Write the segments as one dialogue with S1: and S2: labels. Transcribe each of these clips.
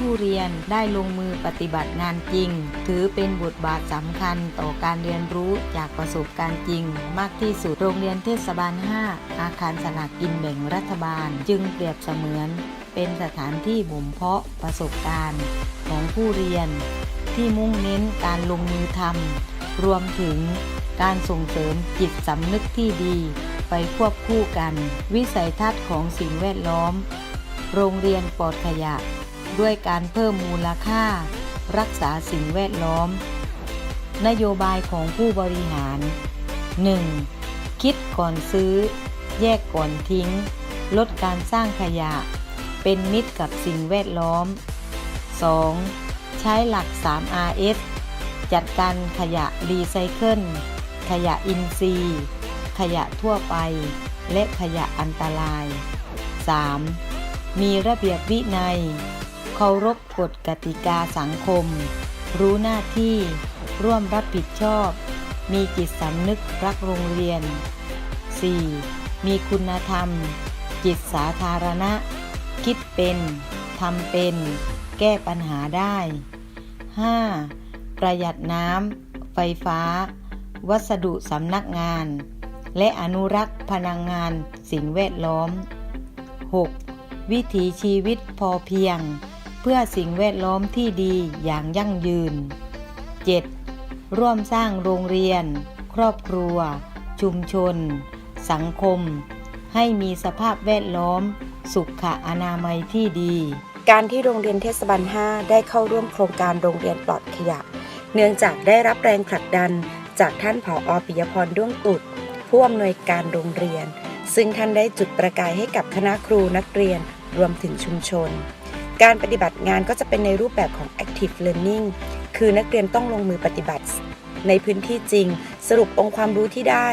S1: ผู้เรียนได้ลงมือปฏิบัติงานจริง ถือเป็นบทบาทสำคัญต่อการเรียนรู้จากประสบการณ์จริง มากที่สุดโรงเรียนเทศบาล 5 อาคารสลากกินแบ่งรัฐบาล จึงเปรียบเสมือน เป็นสถานที่บ่มเพาะประสบการณ์ของผู้เรียน ที่มุ่งเน้นการลงมือทำรวมถึงการส่งเสริมจิตสำนึกที่ดีไปควบคู่กัน วิสัยทัศน์ของสิ่งแวดล้อม โรงเรียนปลอดขยะ ด้วยการเพิ่มมูลค่า รักษาสิ่งแวดล้อม นโยบายของผู้บริหาร 1. คิดก่อนซื้อ แยกก่อนทิ้ง ลดการสร้างขยะ เป็นมิตรกับสิ่งแวดล้อม 2. ใช้หลัก 3RS จัดการขยะรีไซเคิล ขยะอินทรีย์ ขยะทั่วไป และขยะอันตราย 3. มีระเบียบวินัย เคารพกฎกติกาสังคม รู้หน้าที่ ร่วมรับผิดชอบ มีจิตสำนึกรักโรงเรียน 4. มีคุณธรรม จิตสาธารณะ คิดเป็นทำเป็น แก้ปัญหาได้ 5. ประหยัดน้ำ ไฟฟ้า วัสดุสำนักงาน และอนุรักษ์พลังงานสิ่งแวดล้อม 6. วิถีชีวิตพอเพียง เพื่อสิ่งแวดล้อมที่ดีอย่างยั่งยืน 7. ร่วมสร้างโรงเรียน ครอบครัว ชุมชน สังคม ให้มีสภาพแวดล้อม สุขอนามัยที่ดี
S2: การที่โรงเรียนเทศบาล 5 ได้เข้าร่วมโครงการโรงเรียนปลอดขยะ เนื่องจากได้รับแรงผลักดันจากท่านผออปิยพรด้วงตุดผู้อำนวยการโรงเรียน ซึ่งท่านได้จุดประกายให้กับคณะครูนักเรียนรวมถึงชุมชน การปฏิบัติงานก็จะเป็นในรูปแบบของ active learning คือนักเรียนต้องลงมือปฏิบัติ ในพื้นที่จริง สรุปองค์ความรู้ที่ได้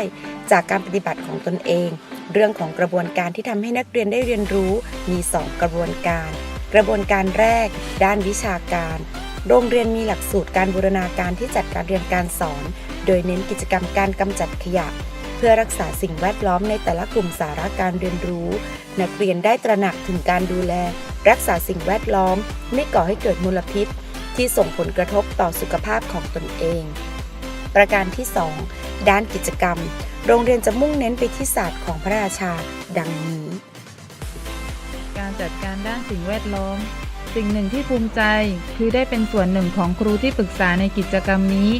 S2: จากการปฏิบัติของตนเอง เรื่องของกระบวนการที่ทำให้นักเรียนได้เรียนรู้มี 2 กระบวนการ กระบวนการแรก ด้านวิชาการ โรงเรียนมีหลักสูตรการบูรณาการที่จัดการเรียนการสอน โดยเน้นกิจกรรมการกำจัดขยะเพื่อรักษาสิ่งแวดล้อมในแต่ละกลุ่มสาระการเรียนรู้ นักเรียนได้ตระหนักถึงการดูแล รักษาสิ่งแวดล้อม ไม่ก่อให้เกิดมลพิษ ที่ส่งผลกระทบต่อสุขภาพของตนเอง ประการที่ 2 ด้านกิจกรรม โรงเรียนจะมุ่งเน้นไปที่ศาสตร์ของพระราชา ดังนี้
S3: การจัดการด้านสิ่งแวดล้อม สิ่งหนึ่งที่ภูมิใจ คือได้เป็นส่วนหนึ่งของครูที่ปรึกษาในกิจกรรมนี้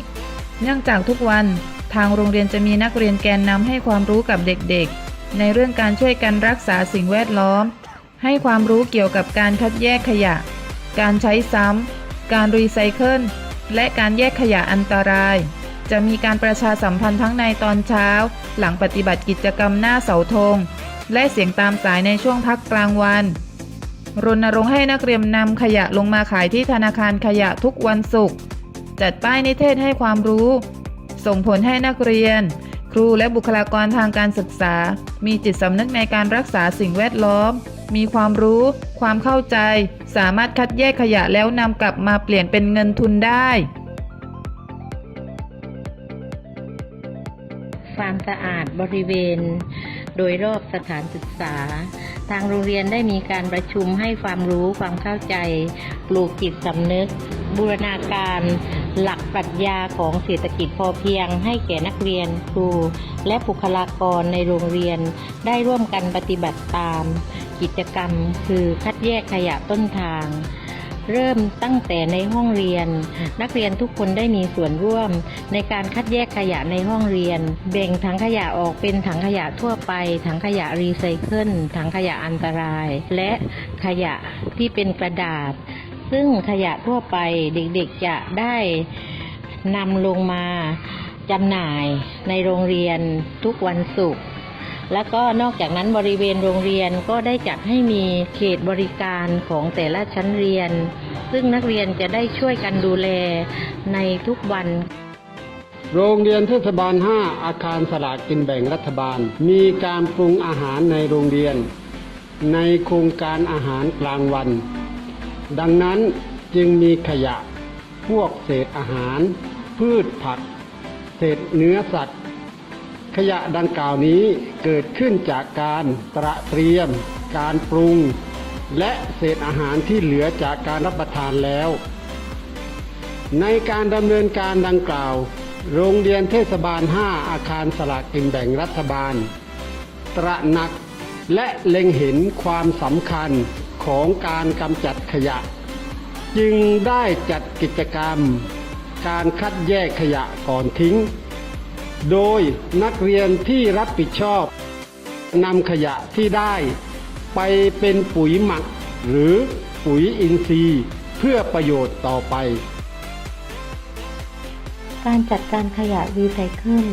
S3: เนื่องจากทุกวันทางโรงเรียนจะมีนักเรียนแกนนำให้ความรู้กับเด็กๆ ในเรื่องการช่วยกันรักษาสิ่งแวดล้อม ให้ความรู้เกี่ยวกับการคัดแยกขยะ การใช้ซ้ำ การรีไซเคิล และการแยกขยะอันตราย จะมีการประชาสัมพันธ์ทั้งในตอนเช้า หลังปฏิบัติกิจกรรมหน้าเสาธง และเสียงตามสายในช่วงพักกลางวัน รณรงค์ให้นักเรียนนำขยะลงมาขายที่ธนาคารขยะทุกวันศุกร์ จัดป้ายนิเทศให้ความรู้ ส่งผลให้นักเรียน ครูและบุคลากรทางการศึกษา มีจิตสำนึกในการรักษาสิ่งแวดล้อม มีความรู้ ความเข้าใจ สามารถคัดแยกขยะแล้วนำกลับมาเปลี่ยนเป็นเงินทุนได้
S1: ความสะอาดบริเวณ โดยรอบสถานศึกษา ทางโรงเรียนได้มีการประชุมให้ความรู้ความเข้าใจ ปลูกจิตสำนึก บูรณาการหลักปรัชญาของเศรษฐกิจพอเพียงให้แก่นักเรียนครู และบุคลากรในโรงเรียนได้ร่วมกันปฏิบัติตาม กิจกรรม คือคัดแยกขยะต้นทาง เริ่มตั้งแต่ในห้องเรียน นักเรียนทุกคนได้มีส่วนร่วม ในการคัดแยกขยะในห้องเรียน แบ่งถังขยะออกเป็นถังขยะทั่วไป ถังขยะรีไซเคิลถังขยะอันตราย และขยะที่เป็นกระดาษ ซึ่งขยะทั่วไปเด็กๆจะได้นำลงมาจำหน่ายในโรงเรียนทุกวันศุกร์ แล้วก็นอกจากนั้นบริเวณโรงเรียนก็ได้จัดให้มีเขตบริการของแต่ละชั้นเรียน ซึ่งนักเรียนจะได้ช่วยกันดูแลในทุกวัน
S4: โรงเรียนเทศบาล 5 อาคารสลากกินแบ่งรัฐบาล มีการปรุงอาหารในโรงเรียน ในโครงการอาหารกลางวัน ดังนั้นจึงมีขยะ พวกเศษอาหาร พืชผัก เศษเนื้อสัตว์ ขยะดังกล่าวนี้เกิดขึ้นจากการตระเตรียม การปรุง และเศษอาหารที่เหลือจากการรับประทานแล้ว ในการดำเนินการดังกล่าว โรงเรียนเทศบาล 5 อาคารสลากกินแบ่งรัฐบาล ตระหนักและเล็งเห็นความสำคัญของการกำจัดขยะ จึงได้จัดกิจกรรม การคัดแยกขยะก่อนทิ้ง โดยนักเรียนที่รับผิดชอบนำขยะที่ได้ ไปเป็นปุ๋ยหมัก หรือปุ๋ยอินทรีย์ เพื่อประโยชน์ต่อไป
S5: การจัดการขยะรีไซเคิล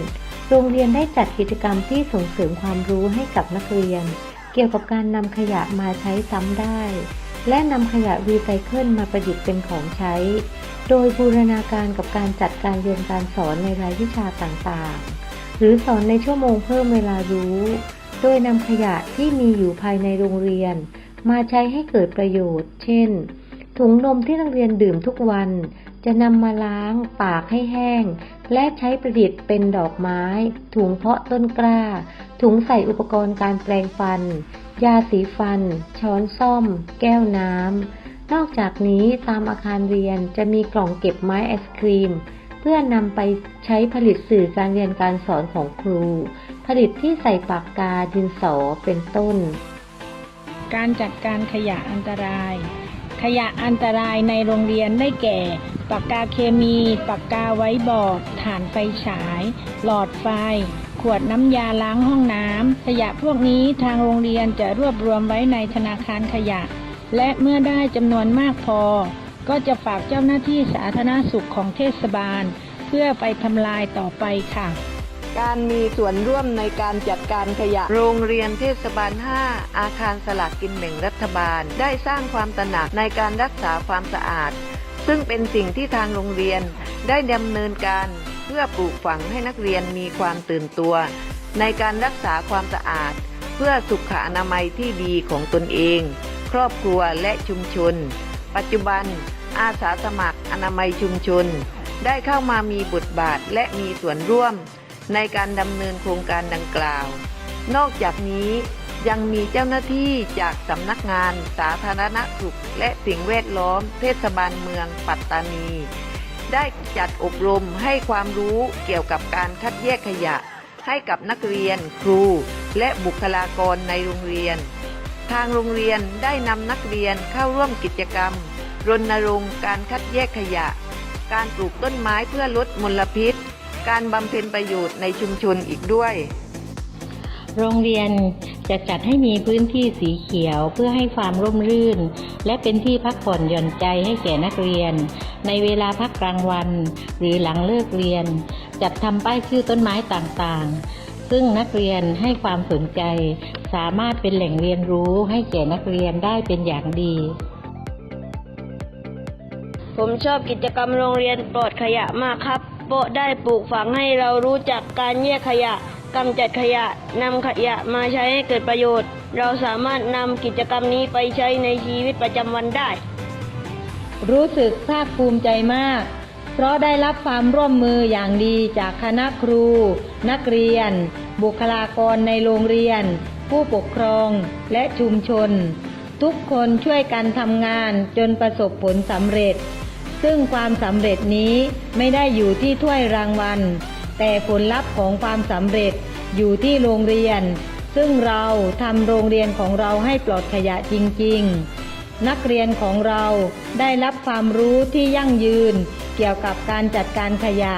S5: โรงเรียนได้จัดกิจกรรมที่ส่งเสริมความรู้ให้กับนักเรียน เกี่ยวกับการนำขยะมาใช้ซ้ำได้ และนำขยะรีไซเคิลมาประดิษฐ์เป็นของใช้ โดยบูรณาการกับการจัดการเรียนการสอนในรายวิชาต่างๆ หรือสอนในชั่วโมงเพิ่มเวลารู้ โดยนำขยะที่มีอยู่ภายในโรงเรียน มาใช้ให้เกิดประโยชน์ เช่น ถุงนมที่นักเรียนดื่มทุกวัน จะนำมาล้าง ปากให้แห้ง และใช้ประดิษฐ์เป็นดอกไม้ ถุงเพาะต้นกล้า ถุงใส่อุปกรณ์การแปรงฟัน ยาสีฟัน ช้อนซ่อม แก้วน้ำ นอกจากนี้ตามอาคารเรียนจะมีกล่องเก็บไม้ไอศครีม เพื่อนำไปใช้ผลิตสื่อการเรียนการสอนของครู ผลิตที่ใส่ปากกาดินสอเป็นต้น
S6: การจัดการขยะอันตราย ขยะอันตรายในโรงเรียนได้แก่ ปากกาเคมี ปากกาไว้บอร์ดถ่านไฟฉาย หลอดไฟขวดน้ำยาล้างห้องน้ำขยะพวกนี้ทางโรงเรียนจะรวบรวมไว้ในธนาคารขยะ และเมื่อได้จำนวนมากพอ ก็จะฝากเจ้าหน้าที่สาธารณสุขของเทศบาล เพื่อไปทำลายต่อไปค่ะ
S7: การมีส่วนร่วมในการจัดการขยะ โรงเรียนเทศบาล 5 อาคารสลากกินแบ่งรัฐบาล ได้สร้างความตระหนักในการรักษาความสะอาด ซึ่งเป็นสิ่งที่ทางโรงเรียนได้ดำเนินการเพื่อปลูกฝังให้นักเรียนมีความตื่นตัว ในการรักษาความสะอาด เพื่อสุขอนามัยที่ดีของตนเอง ครอบครัวและชุมชน ปัจจุบัน อาสาสมัครอนามัยชุมชน ได้เข้ามามีบทบาทและมีส่วนร่วม ในการดำเนินโครงการดังกล่าว นอกจากนี้ยังมีเจ้าหน้าที่จากสำนักงานสาธารณสุข และสิ่งแวดล้อมเทศบาลเมืองปัตตานี ได้จัดอบรมให้ความรู้เกี่ยวกับการคัดแยกขยะ ให้กับนักเรียน ครู และบุคลากรในโรงเรียน ทางโรงเรียนได้นำนักเรียนเข้าร่วมกิจกรรม รณรงค์การคัดแยกขยะ การปลูกต้นไม้เพื่อลดมลพิษ การบำเพ็ญประโยชน์ในชุมชนอีกด้วย
S8: โรงเรียนจะจัดให้มีพื้นที่สีเขียวเพื่อให้ความร่มรื่น และเป็นที่พักผ่อนหย่อนใจให้แก่นักเรียน ในเวลาพักกลางวัน หรือหลังเลิกเรียน จัดทำป้ายชื่อต้นไม้ต่างๆ ซึ่งนักเรียนให้ความสนใจ สามารถเป็นแหล่งเรียนรู้ให้แก่นักเรียนได้เป็นอย่างดี
S9: ผมชอบกิจกรรมโรงเรียนปลอดขยะมากครับโปะได้ปลูกฝังให้เรารู้จักการแยกขยะกำจัดขยะนำขยะมาใช้ให้เกิดประโยชน์ เราสามารถนำกิจกรรมนี้ไปใช้ในชีวิตประจำวันได้
S10: รู้สึกภาคภูมิใจมาก เพราะได้รับความร่วมมืออย่างดีจากคณะครู นักเรียน บุคลากรในโรงเรียน ผู้ปกครองและชุมชน ทุกคนช่วยกันทำงานจนประสบผลสำเร็จ ซึ่งความสำเร็จนี้ไม่ได้อยู่ที่ถ้วยรางวัล แต่ผลลัพธ์ของความสำเร็จอยู่ที่โรงเรียน ซึ่งเราทำโรงเรียนของเราให้ปลอดขยะจริง ๆ นักเรียนของเราได้รับความรู้ที่ยั่งยืน เกี่ยวกับการจัดการขยะ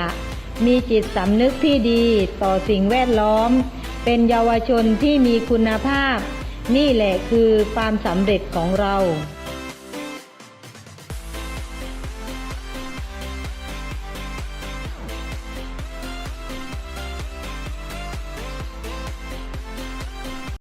S10: มีจิตสำนึกที่ดีต่อสิ่งแวดล้อม เป็นเยาวชนที่มีคุณภาพ นี่แหละคือความสำเร็จของเรา